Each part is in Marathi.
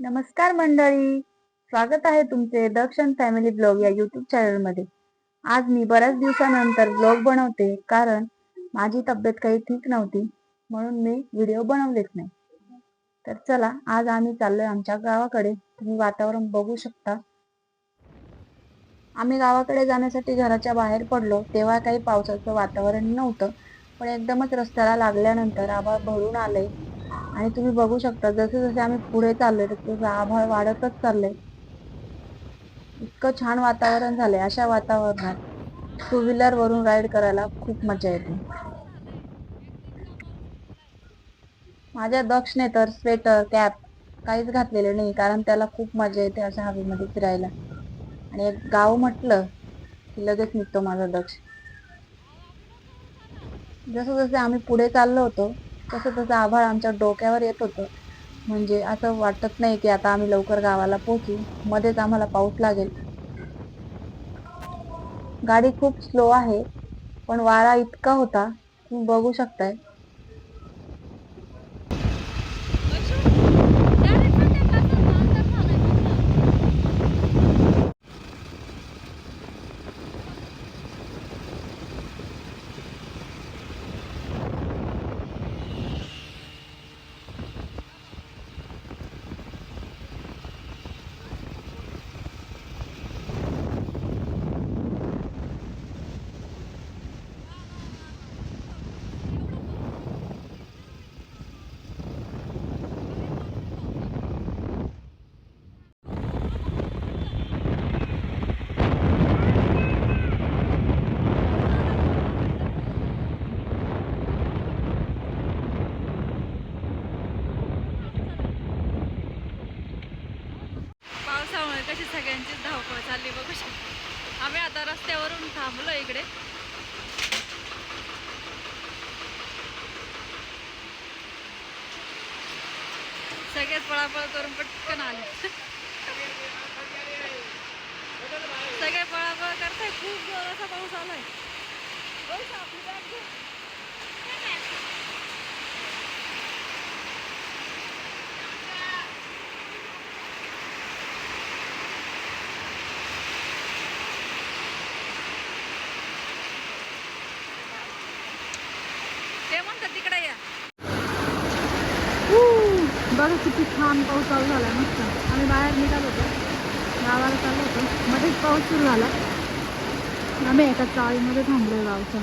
नमस्कार मंडळी. स्वागत आहे तुमचे दर्शन फॅमिली ब्लॉग या युट्यूब चॅनलमध्ये आज मी बऱ्याच दिवसानंतर ब्लॉग बनवते कारण माझी तब्येत काही ठीक नव्हती म्हणून मी व्हिडिओ बनवलेच नाही. तर चला आज आम्ही चाललोय आमच्या गावाकडे. तुम्ही वातावरण बघू शकता. आम्ही गावाकडे जाण्यासाठी घराच्या बाहेर पडलो तेव्हा काही पावसाचं वातावरण नव्हतं पण एकदमच रस्त्याला लागल्यानंतर आभाळ भरून आले आणि तुम्ही बघू शकता जसे जसे आम्ही पुढे चाललोय तसं आभाळ वाढतच चाललंय. इतकं छान वातावरण झालंय अशा वातावरणात टू व्हीलर वरून राईड करायला खूप मजा येते. माझ्या दक्षने तर स्वेटर कॅप काहीच घातलेले नाही कारण त्याला खूप मजा येते अशा हवेमध्ये फिरायला. आणि एक गाव म्हटलं की लगेच निघतो माझा दक्ष. जसं जसं आम्ही पुढे चाललो होतो तसं तसं आभाळ आमच्या डोक्यावर येत होतं. म्हणजे असं वाटत नाही की आता आम्ही लवकर गावाला पोहोचू. मध्येच आम्हाला पाऊस लागेल. गाडी खूप स्लो आहे पण वारा इतका होता तुम्ही बघू शकताय. कशी सगळ्यांची धावपळ चालली बघू शकतो. आम्ही आता रस्त्यावरून थांबलो इकडे. सगळेच पळापळ करून पटकन आले. सगळे पळापळ करताय खूप जोराचा पाऊस आलाय. आपली बघा किती छान पाऊस चालू झाला मस्त. आम्ही बाहेर निघालो होतो. गावाला चाललो होतो. मध्येच पाऊस सुरू झाला. आम्ही एका चाळीमध्ये थांबलोय गावच्या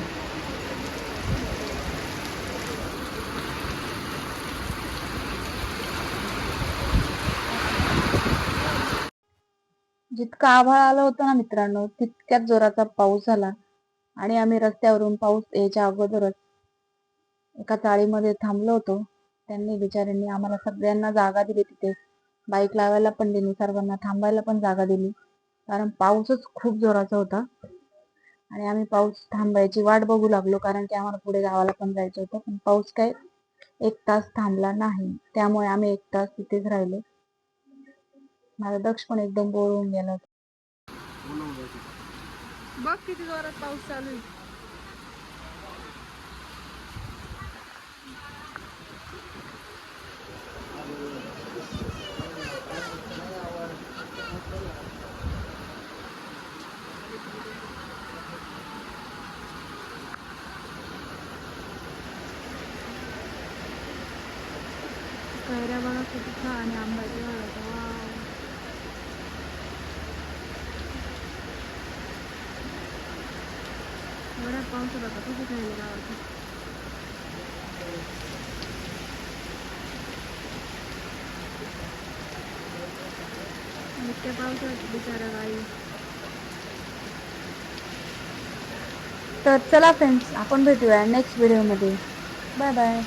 जितकं आभाळ आलं होतं ना मित्रांनो तितक्याच जोराचा पाऊस झाला. आणि आम्ही रस्त्यावरून पाऊस यायच्या अगोदरच एका चाळीमध्ये थांबलो होतो. त्यांनी बिचाऱ्यांनी आम्हाला सगळ्यांना जागा दिली तिथे. बाईक लावायला पण दिली सर्वांना थांबायला पण जागा दिली. कारण पाऊसच खूप जोराचा होता. आणि आम्ही पाऊस थांबायची वाट बघू लागलो कारण की आम्हाला पुढे गावाला पण जायचं होतं. पण पाऊस काय एक तास थांबला नाही. त्यामुळे आम्ही एक तास तिथेच राहिलो. माझा दक्ष पण एकदम बोर होऊन गेला बघ किती जोरात पाऊस चालू आहे. कैऱ्या बघा किती छान आणि आंब्याचे झाड होतं. वाव. एवढ्या पावसात आता कसं खायला गावाचं इतक्या पावसात बिचारा गाई तर चला फ्रेंड्स आपण भेटूया नेक्स्ट व्हिडिओमध्ये बाय बाय